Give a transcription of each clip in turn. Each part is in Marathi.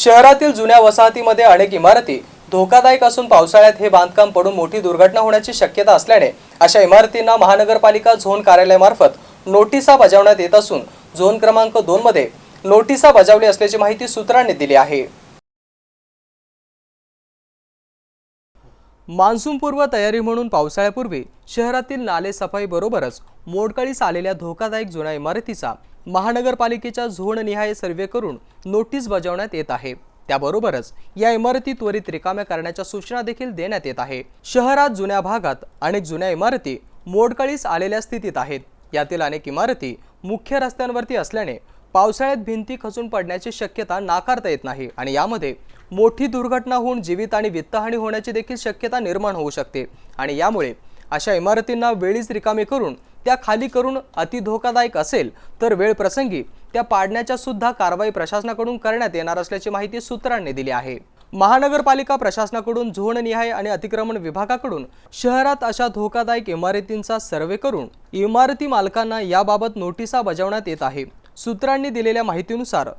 शहरातील जुन्या वसाहतीमध्ये अनेक इमारती धोकादायक असून पावसाळ्यात हे बांधकाम पडून मोठी दुर्घटना होण्याची शक्यता असल्याने अशा इमारतींना महानगरपालिका झोन कार्यालयामार्फत नोटिसा बजावण्यात येत असून झोन क्रमांक दोन मध्ये नोटिसा बजावली असल्याची माहिती सूत्रांनी दिली आहे. मान्सूनपूर्व तयारी म्हणून पावसाळ्यापूर्वी शहरातील नाले सफाईबरोबरच मोडकळीस आलेल्या धोकादायक जुन्या इमारतीचा महानगरपालिकेच्या झोननिहाय सर्वे करून नोटीस बजावण्यात येत आहे. त्याबरोबरच या इमारती त्वरित रिकाम्या करण्याच्या सूचना देखील देण्यात येत आहे. शहरात जुन्या भागात अनेक जुन्या इमारती मोडकळीस आलेल्या स्थितीत आहेत. यातील अनेक इमारती मुख्य रस्त्यांवरती असल्याने पावसाळ्यात भिंती खचून पडण्याची शक्यता नाकारता येत नाही आणि यामध्ये मोठी दुर्घटना होऊन जीवित आणि वित्तहानी होण्याची देखील शक्यता निर्माण होऊ शकते. आणि यामुळे अशा इमारतींना वेळीच रिकामे करून त्या खाली करून अति धोकादायक असेल तर वेळ प्रसंगी त्या पाडण्याच्या सुद्धा कारवाई प्रशासनाकडून करण्यात येणार असल्याची माहिती सूत्रांनी दिली आहे. महानगरपालिका प्रशासनाकडून झोननिहाय आणि अतिक्रमण विभागाकडून शहरात अशा धोकादायक इमारतींचा सर्वे करून इमारती मालकांना याबाबत नोटिसा बजावण्यात येत आहे. सूत्रांनी दिलेल्या माहितीनुसार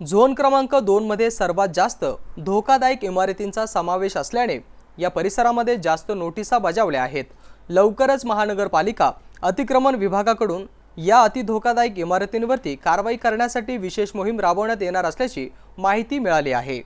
झोन क्रमांक दोनमध्ये सर्वात जास्त धोकादायक इमारतींचा समावेश असल्याने या परिसरामध्ये जास्त नोटिसा बजावल्या आहेत. लवकरच महानगरपालिका अतिक्रमण विभागाकडून या अति धोकादायक इमारतींवरती कारवाई करण्यासाठी विशेष मोहीम राबवण्यात येणार असल्याची माहिती मिळाली आहे.